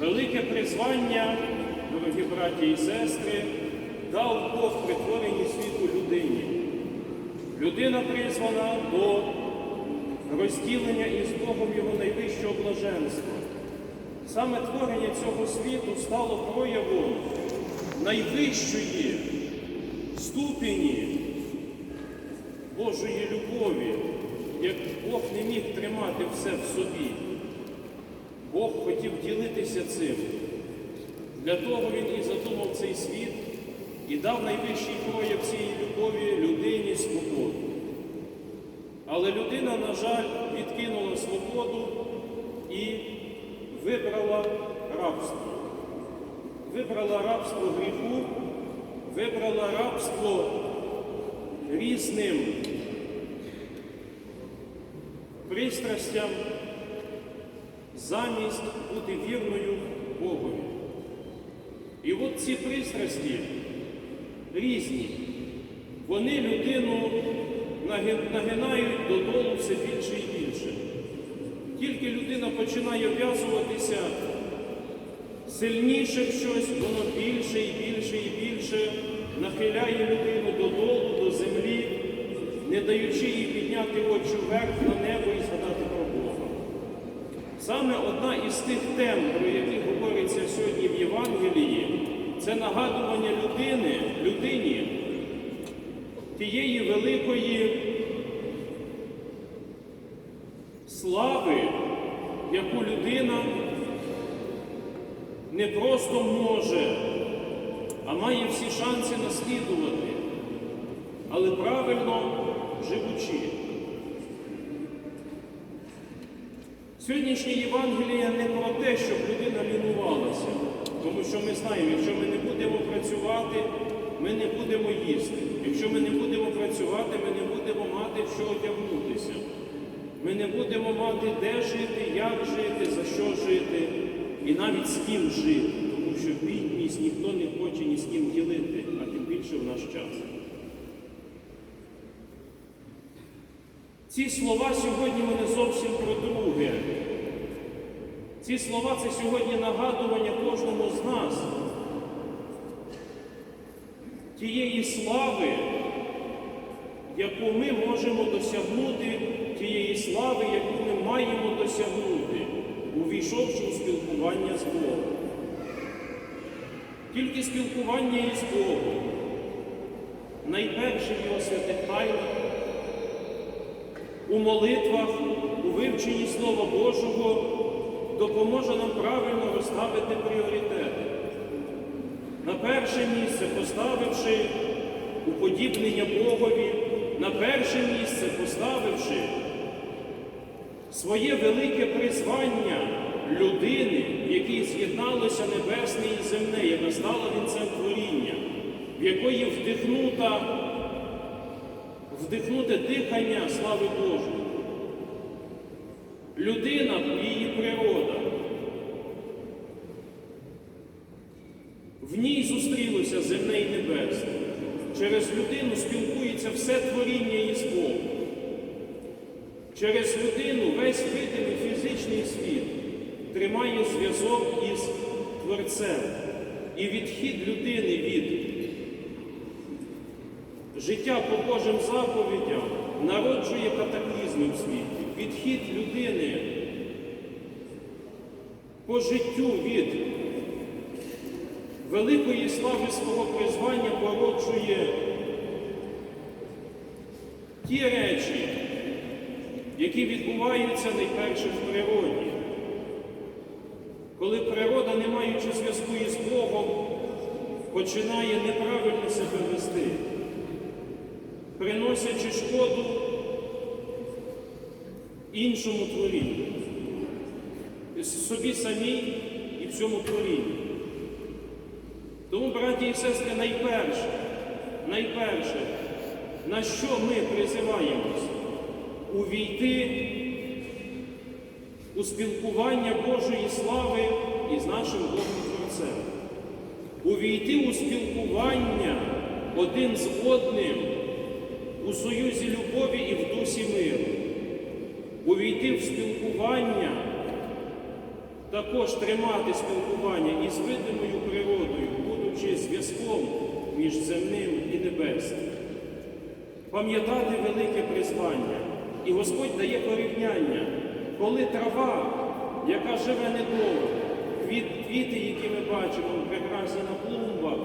Велике призвання, дорогі браті і сестри, дав Бог при творенні світу людині. Людина призвана до розділення із Богом Його найвищого блаженства. Саме творення цього світу стало проявом найвищої ступені Божої любові, як Бог не міг тримати все в собі. Бог хотів ділитися цим. Для того Він і задумав цей світ і дав найвищий прояв цієї любові людині свободу. Але людина, на жаль, відкинула свободу і вибрала рабство. Вибрала рабство гріху, вибрала рабство різним пристрастям замість бути вірною Богові. І от ці пристрасті різні, вони людину нагинають додолу все більше і більше. Тільки людина починає в'язуватися сильніше в щось, воно більше і більше і більше нахиляє людину додолу, до землі, не даючи їй підняти очі вверх на небо і згадати. Саме одна із тих тем, про які говориться сьогодні в Євангелії, це нагадування людини, людині тієї великої слави, яку людина не просто може, а має всі шанси наслідувати, але правильно живучи. Сьогоднішнє Євангеліє не про те, щоб людина лінувалася, тому що ми знаємо, якщо ми не будемо працювати, ми не будемо їсти. Якщо ми не будемо працювати, ми не будемо мати в що одягнутися. Ми не будемо мати де жити, як жити, за що жити і навіть з ким жити, тому що бідність ніхто не хоче ні з ким ділити, а тим більше в наш час. Ці слова сьогодні вони зовсім про друге. Ці слова це сьогодні нагадування кожному з нас тієї слави, яку ми можемо досягнути, тієї слави, яку ми маємо досягнути, увійшовши у спілкування з Богом. Тільки спілкування із Богом, найперше його святих тайнах, у молитвах, у вивченні Слова Божого допоможе нам правильно розставити пріоритети. На перше місце поставивши уподібнення Богові, на перше місце поставивши своє велике призвання людини, в якій з'єдналося небесне і земне, яка стала вінцем творіння, в якої вдихнута вдихнути дихання слави Божої. Людина її природа. В ній зустрілося земне і небесне. Через людину спілкується все творіння із Богом. Через людину весь видимий фізичний світ тримає зв'язок із Творцем. І відхід людини від Життя по Божим заповідям народжує катаклізми в світі. Відхід людини по життю від великої слави свого призвання породжує ті речі, які відбуваються найперше в природі. Коли природа, не маючи зв'язку із Богом, починає неправильно себе вести приносячи шкоду іншому творінню, собі самій і всьому творінню. Тому, браті і сестри, найперше, найперше, на що ми призиваємось? Увійти у спілкування Божої слави із нашим Богом Творцем. Увійти у спілкування один з одним у союзі любові і в дусі миру, увійти в спілкування також тримати спілкування із видимою природою, будучи зв'язком між земним і небесним. Пам'ятати велике призвання. І Господь дає порівняння, коли трава, яка живе недовго, квіти, які ми бачимо прекрасні на клумбах,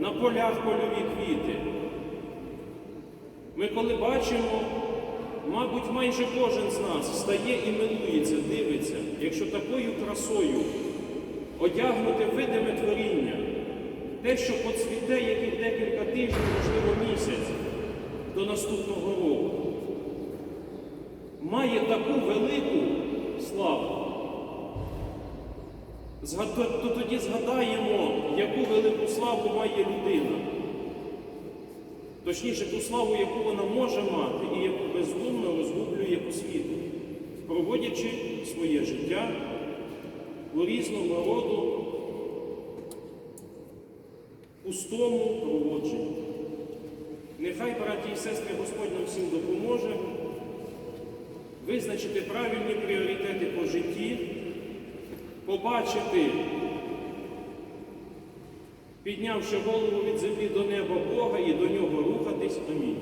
на полях польові квіти. Ми коли бачимо, мабуть, майже кожен з нас встає і милується, дивиться, якщо такою красою одягнути видиме творіння, те, що поцвіте яких декілька тижнів, можливо, місяць до наступного року, має таку велику славу. То тоді згадаємо, яку велику славу має людина. Точніше, ту славу, яку вона може мати і яку бездумно розгублює по світу, проводячи своє життя у різного роду пустому проводженні. Нехай, браті і сестри, Господь нам всім допоможе визначити правильні пріоритети по житті, побачити, піднявши голову від землі до неба Бога і до нього рухатись. Амінь.